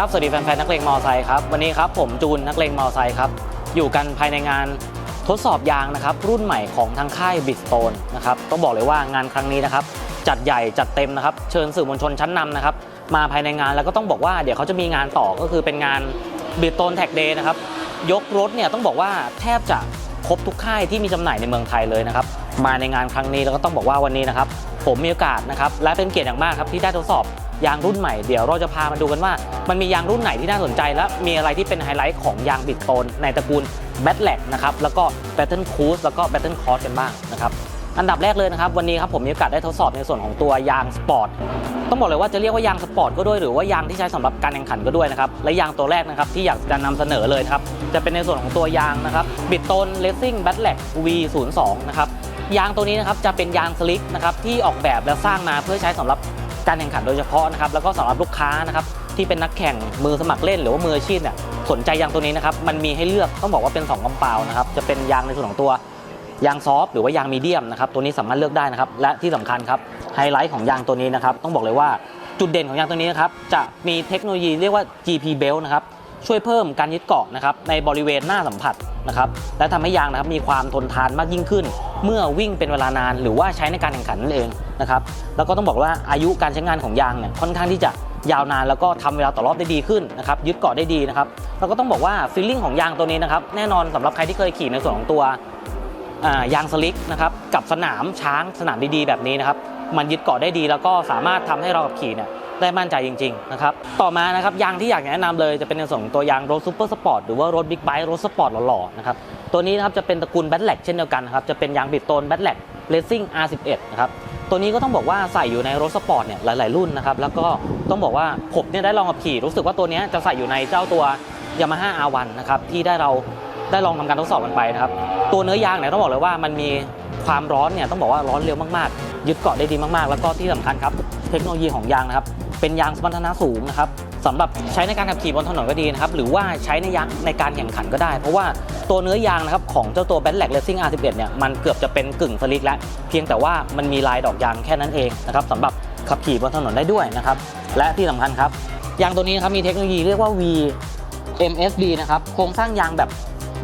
วัสดีครับ สวัสดีแฟนๆ นักเลงมอไซค์ครับ วันนี้ครับผมจูนนักเลงมอไซค์ครับ อยู่กันภายในงานทดสอบยางนะครับ รุ่นใหม่ของทางค่ายบิสโตนนะครับ ต้องบอกเลยว่างานครั้งนี้นะครับ จัดใหญ่จัดเต็มนะครับ เชิญสื่อมวลชนชั้นนำนะครับ มาภายในงานแล้วก็ต้องบอกว่าเดี๋ยวเขาจะมีงานต่อก็คือเป็นงานบิสโตนแท็กเดย์นะครับ ยกรถเนี่ยต้องบอกว่าแทบจะครบทุกค่ายที่มีจำหน่ายในเมืองไทยเลยนะครับ มาในงานครั้งนี้แล้วก็ต้องบอกว่าวันนี้นะครับ ผมมีโอกาสนะครับและเป็นเกียรติอย่างมากครับที่ได้ทดสอบ ยางรุ่นใหม่เดี๋ยวเราจะพามาดูกันว่า มันมียางรุ่นไหนที่น่าสนใจ และมีอะไรที่เป็นไฮไลท์ของยางบิดโตนในตระกูลแบทแลกนะครับแล้วก็แบตเทิลคูสแล้วก็แบตเทิลคอร์สกันบ้างนะครับอันดับแรกเลยนะครับวันนี้ครับผมมีโอกาสได้ทดสอบในส่วนของตัวยางสปอร์ตต้องบอกเลยว่าจะเรียกว่ายางสปอร์ตก็ด้วยหรือว่ายางที่ใช้สำหรับการแข่งขันก็ด้วยนะครับและยางตัวแรกนะครับที่อยากจะนำเสนอเลยนะครับจะเป็นในส่วนของตัวยางนะครับบิดโตนเลสซิ่งแบทแลก V02 นะครับยางตัวนี้นะครับจะเป็นยางสลิกนะครับที่ออกแบบและสร้างมาเพื่อใช้สำหรับ การแข่งขันโดยเฉพาะนะครับแล้วก็สำหรับลูกค้านะครับที่เป็นนักแข่งมือสมัครเล่นหรือว่ามืออาชีพเนี่ยสนใจยางตัวนี้นะครับมันมีให้เลือกต้องบอกว่าเป็น2กำเปล่านะครับจะเป็นยางในส่วนของตัวยางซอฟหรือว่ายางมีเดียมนะครับตัวนี้สามารถเลือกได้นะครับและที่สำคัญครับไฮไลท์ของยางตัวนี้นะครับต้องบอกเลยว่าจุดเด่นของยางตัวนี้นะครับจะมีเทคโนโลยีเรียกว่า GP Belt นะครับ ช่วยเพิ่มการยึดเกาะนะครับในบริเวณหน้าสัมผัสนะครับและทำให้ยางนะครับมีความทนทานมากยิ่งขึ้น เมื่อวิ่งเป็นเวลานานหรือว่าใช้ในการแข่งขันนั่นเองนะครับแล้วก็ต้องบอกว่าอายุการใช้งานของยางเนี่ยค่อนข้างที่จะยาวนานแล้วก็ทำเวลาต่อรอบได้ดีขึ้นนะครับยึดเกาะได้ดีนะครับแล้วก็ต้องบอกว่าฟีลลิ่งของยางตัวนี้นะครับแน่นอนสำหรับใครที่เคยขี่ในส่วนของตัวยางสลิกนะครับกับสนามช้างสนามดีๆแบบนี้นะครับมันยึดเกาะได้ดี แล้วก็สามารถทำให้เราขับขี่เนี่ย ได้มั่นใจจริงๆนะครับต่อมานะครับยางที่อยากแนะนำเลยจะเป็นในส่วนของตัวยางรถซูเปอร์สปอร์ตหรือว่ารถบิ๊กไบค์รถสปอร์ตหล่อๆนะครับตัวนี้นะครับจะเป็นตระกูลแบทแลกเช่นเดียวกันนะครับจะเป็นยางบิดโตนแบทแลกเลสซิ่ง R11 นะครับตัวนี้ก็ต้องบอกว่าใส่อยู่ในรถสปอร์ตเนี่ยหลาย ๆ รุ่นนะครับแล้วก็ต้องบอกว่าผมเนี่ยได้ลองขับขี่ รู้สึกว่าตัวนี้จะใส่อยู่ในเจ้าตัว Yamaha R1 นะครับที่ได้เราได้ลองทำการทดสอบกันไปนะครับตัวเนื้อยางเนี่ยต้องบอกเลยว่ามันมีความร้อนเนี่ยต้องบอกว่าร้อนเร็วมากๆ ยึดเกาะได้ดีมากๆ แล้วก็ที่สำคัญครับ เทคโนโลยีของยางนะครับ เป็นยางสมรรถนะสูงนะครับสำหรับใช้ในการขับขี่บนถนนก็ดีนะครับ หรือว่าใช้ในยางในการแข่งขันก็ได้ เพราะว่าตัวเนื้อยางนะครับของเจ้าตัว b a t l a c Racing R11 เนี่ยมันเกือบจะเป็นกึ่งสลิกแล้ว เพียงแต่ว่ามันมีลายดอกยางแค่นั้นเองนะครับสำหรับขับขี่บนถนนได้ด้วยนะครับ และที่สำคัญครับยางตัวนี้นะครับมีเทคโนโลยีเรียกว่า V MSB นะครับโครงสร้างยางแบบ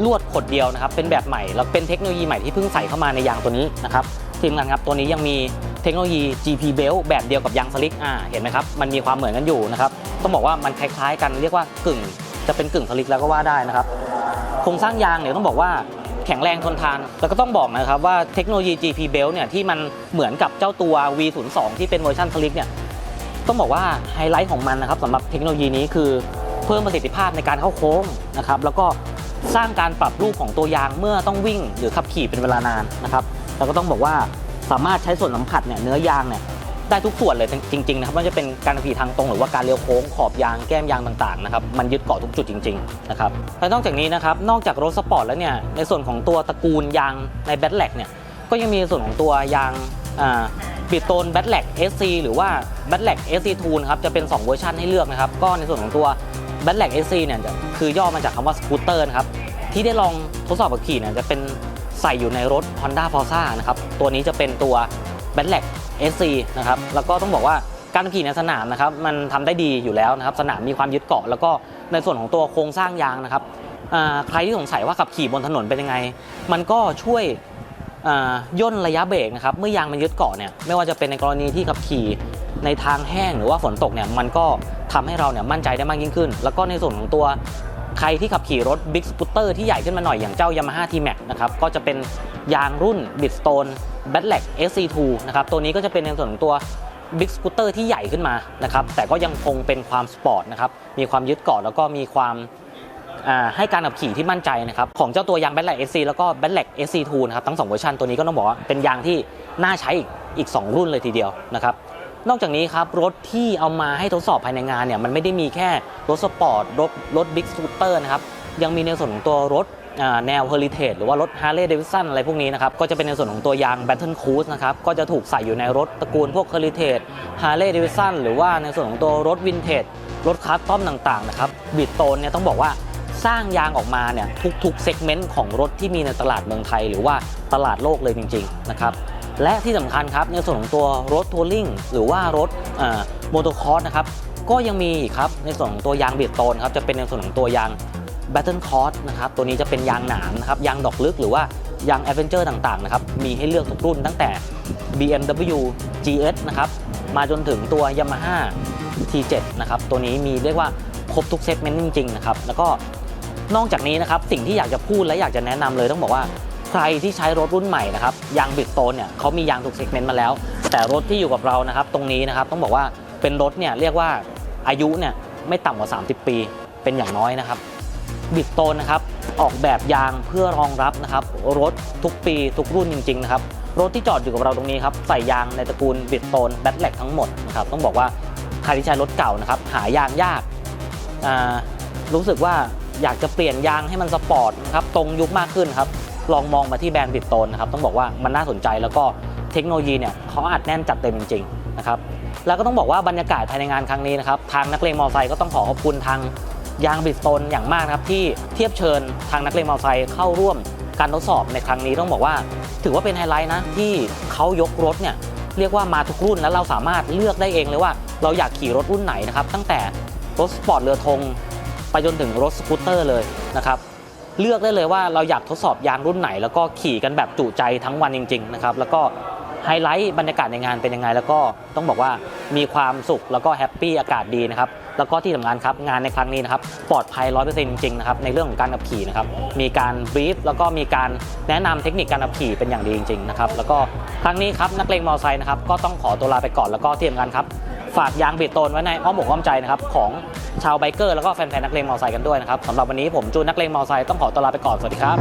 ลวดขดเดียวนะครับเป็นแบบใหม่แล้วเป็นเทคโนโลยีใหม่ที่เพิ่งใส่เข้ามาในยางตัวนี้นะครับทีมงานครับตัวนี้ยังมี เทคโนโลยี GP Belt แบบเดียวกับยางสลิกอ่าเห็นไหมครับ มันมีความเหมือนกันอยู่นะครับ ต้องบอกว่ามันคล้ายๆ กันเรียกว่ากึ่ง จะเป็นกึ่งสลิกแล้วก็ว่าได้นะครับ โครงสร้างยางเนี่ยต้องบอกว่าแข็งแรงทนทาน แล้วก็ต้องบอกนะครับว่าเทคโนโลยี GP Belt เนี่ยที่มันเหมือนกับเจ้าตัว V02 ที่เป็นเวอร์ชันสลิกเนี่ยต้องบอกว่าไฮไลท์ของมันนะครับสำหรับเทคโนโลยีนี้คือเพิ่มประสิทธิภาพในการเข้าโค้งนะครับแล้วก็สร้างการปรับรูปของตัวยางเมื่อต้องวิ่งหรือขับขี่เป็นเวลานานนะครับแล้วก็ต้องบอกว่า สามารถใช้ส่วนสัมผัสเนี่ยเนื้อยางเนี่ยได้ทุกส่วนเลยจริงๆนะครับไม่ว่าจะเป็นการขี่ทางตรงหรือว่าการเลี้ยวโค้งขอบยางแก้มยางต่างๆนะครับมันยึดเกาะทุกจุดจริงๆนะครับและนอกจากนี้นะครับนอกจากรถสปอร์ตแล้วเนี่ยในส่วนของตัวตระกูลยางในแบทแลกเนี่ยก็ยังมีส่วนของตัวยางอ่าบิดโตนแบทแลก SC หรือว่าแบทแลก SC2 นะครับจะเป็น 2 เวอร์ชันให้เลือกนะครับก็ในส่วนของตัวแบทแลก SC เนี่ยคือย่อมาจากคำว่าสกูตเตอร์นะครับที่ได้ลองทดสอบขับขี่เนี่ยจะเป็น ใส่อยู่ในรถ Honda Forza นะครับตัวนี้จะเป็นตัวแบทแลก SC นะครับแล้วก็ต้องบอกว่าการขี่ในสนามนะครับมันทำได้ดีอยู่แล้วนะครับสนามมีความยึดเกาะ แล้วก็ในส่วนของตัวโครงสร้างยางนะครับใครที่สงสัยว่าขับขี่บนถนนเป็นยังไง มันก็ช่วยย่นระยะเบรกนะครับเมื่อยางมันยึดเกาะเนี่ยไม่ว่าจะเป็นในกรณีที่ขับขี่ในทางแห้งหรือว่าฝนตกเนี่ยมันก็ทำให้เราเนี่ยมั่นใจได้มากยิ่งขึ้น แล้วก็ในส่วนของตัว ใครที่ขับขี่รถ Big Scooter ที่ใหญ่ขึ้นมาหน่อยอย่างเจ้า Yamaha T-Max นะครับก็จะเป็นยางรุ่น Bridgestone b a t l a c SC2 นะครับตัวนี้ก็จะเป็นในส่วนของตัว Big Scooter ที่ใหญ่ขึ้นมานะครับแต่ก็ยังคงเป็นความสปอร์ตนะครับมีความยึดเกาะแล้วก็มีความให้การขับขี่ที่มั่นใจนะครับของเจ้าตัวยางแบทแลก SC แล้วก็แบทแลก SC2 นะครับทั้ง2เวอร์ชันตัวนี้ก็ต้องบอกว่าเป็นยางที่น่าใช้อีกอีก2รุ่นเลยทีเดียวนะครับ นอกจากนี้ครับรถที่เอามาให้ทดสอบภายในงานเนี่ยมันไม่ได้มีแค่รถสปอร์ตรถรถบิ๊กสกูตเตอร์นะครับยังมีในส่วนของตัวรถแนว Heritage หรือว่ารถ Harley Davidson อะไรพวกนี้นะครับ ก็จะเป็นในส่วนของตัวยาง Battle Cruise นะครับ ก็จะถูกใส่อยู่ในรถตระกูลพวก Heritage Harley Davidson หรือว่าในส่วนของตัวรถ Vintage รถคัสตอมต่างๆนะครับบิดโตนเนี่ยต้องบอกว่าสร้างยางออกมาเนี่ยทุกๆเซกเมนต์ของรถที่มีในตลาดเมืองไทย หรือว่าตลาดโลกเลยจริงๆนะครับ และที่สำคัญครับในส่วนของตัวรถทัวริงหรือว่ารถโมโตคอร์สนะครับก็ยังมีอีกครับในส่วนของตัวยางเบียดโตนครับจะเป็นในส่วนของตัวยาง Battle Cross นะครับตัวนี้จะเป็นยางหนามนะครับยางดอกลึกหรือว่ายาง Adventure ต่างๆนะครับมีให้เลือกทุกรุ่นตั้งแต่ BMW GS นะครับมาจนถึงตัว Yamaha T7 นะครับตัวนี้มีเรียกว่าครบทุกเซกเมนต์จริงๆนะครับแล้วก็นอกจากนี้นะครับสิ่งที่อยากจะพูดและอยากจะแนะนำเลยต้องบอกว่า ใครที่ใช้รถรุ่นใหม่นะครับยางบิดโตนเนี่ยเขามียางทุกเซกเมนต์มาแล้ว แต่รถที่อยู่กับเรานะครับตรงนี้นะครับต้องบอกว่าเป็นรถเนี่ยเรียกว่าอายุเนี่ยไม่ต่ำกว่า 30 ปีเป็นอย่างน้อยนะครับบิดโตนนะครับออกแบบยางเพื่อรองรับนะครับรถทุกปีทุกรุ่นจริงๆนะครับรถที่จอดอยู่กับเราตรงนี้ครับใส่ยางในตระกูลบิดโตนแบทแลกทั้งหมดนะครับต้องบอกว่าใครที่ใช้รถเก่านะครับหายางยากอ่ารู้สึกว่าอยากจะเปลี่ยนยางให้มันสปอร์ตนะครับตรงยุคมากขึ้นครับ ลองมองมาที่แบรนด์บิดโตนนะครับต้องบอกว่ามันน่าสนใจแล้วก็เทคโนโลยีเนี่ยเขาอัดแน่นจัดเต็มจริงๆนะครับแล้วก็ต้องบอกว่าบรรยากาศภายในงานครั้งนี้นะครับทางนักเลงมอเตอร์ไซค์ก็ต้องขอขอบคุณทางยางบิดโตนอย่างมากนะครับที่เทียบเชิญทางนักเลงมอเตอร์ไซค์เข้าร่วมการทดสอบในครั้งนี้ต้องบอกว่า ถือว่าเป็นไฮไลท์นะที่เขายกรถเนี่ยเรียกว่ามาทุกรุ่นแล้วเราสามารถเลือกได้เองเลยว่าเราอยากขี่รถรุ่นไหนนะครับตั้งแต่รถสปอร์ตเรือธงไปจนถึงรถสกูตเตอร์เลยนะครับ เลือกได้เลยว่าเราอยากทดสอบยางรุ่นไหน แล้วก็ขี่กันแบบจุใจทั้งวันจริง ๆ นะครับ แล้วก็ไฮไลท์บรรยากาศในงานเป็นยังไง แล้วก็ต้องบอกว่ามีความสุขแล้วก็แฮปปี้อากาศดีนะครับ แล้วก็ที่สำคัญครับงานในครั้งนี้นะครับปลอดภัย100%จริงๆนะครับในเรื่องของการขับขี่นะครับมีการบรีฟแล้วก็มีการแนะนำเทคนิคการขับขี่เป็นอย่างดีจริงๆนะครับแล้วก็ครั้งนี้ครับนักเลงมอเตอร์ไซค์นะครับก็ต้องขอตัวลาไปก่อนแล้วก็ที่สำคัญครับ ฝากยางบีดโตนไว้ในอ้อมอกอ้อมใจนะครับของชาวไบเกอร์แล้วก็แฟนๆนักเลงมอเตอร์ไซค์กันด้วยนะครับสำหรับวันนี้ผมจูนนักเลงมอเตอร์ไซค์ต้องขอตัวลาไปก่อนสวัสดีครับ